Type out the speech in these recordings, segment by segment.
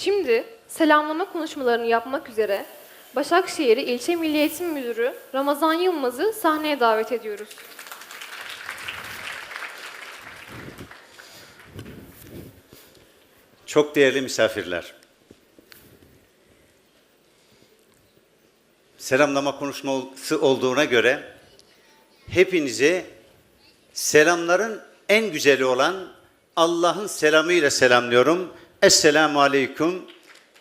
Şimdi selamlama konuşmalarını yapmak üzere Başakşehir İlçe Milli Eğitim Müdürü Ramazan Yılmaz'ı sahneye davet ediyoruz. Çok değerli misafirler. Selamlama konuşması olduğuna göre hepinizi selamların en güzeli olan Allah'ın selamıyla selamlıyorum. Esselamu Aleyküm.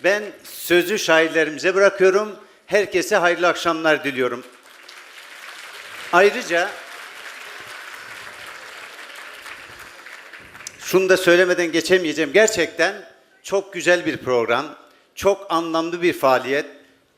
Ben sözü şairlerimize bırakıyorum. Herkese hayırlı akşamlar diliyorum. Ayrıca Şunu da söylemeden geçemeyeceğim. Gerçekten çok güzel bir program, çok anlamlı bir faaliyet.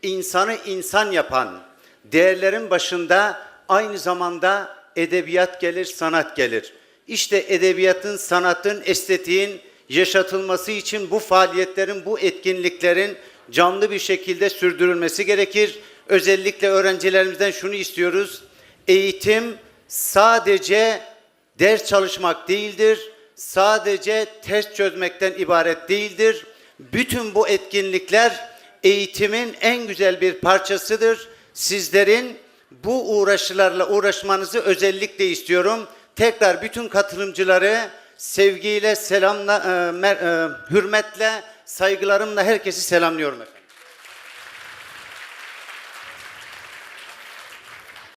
İnsanı insan yapan, değerlerin başında aynı zamanda edebiyat gelir, sanat gelir. İşte edebiyatın, sanatın, estetiğin yaşatılması için bu faaliyetlerin, bu etkinliklerin canlı bir şekilde sürdürülmesi gerekir. Özellikle öğrencilerimizden şunu istiyoruz. Eğitim sadece ders çalışmak değildir. Sadece test çözmekten ibaret değildir. Bütün bu etkinlikler eğitimin en güzel bir parçasıdır. Sizlerin bu uğraşılarla uğraşmanızı özellikle istiyorum. Tekrar bütün katılımcıları sevgiyle, selamla, e, mer- e, hürmetle, saygılarımla herkesi selamlıyorum efendim.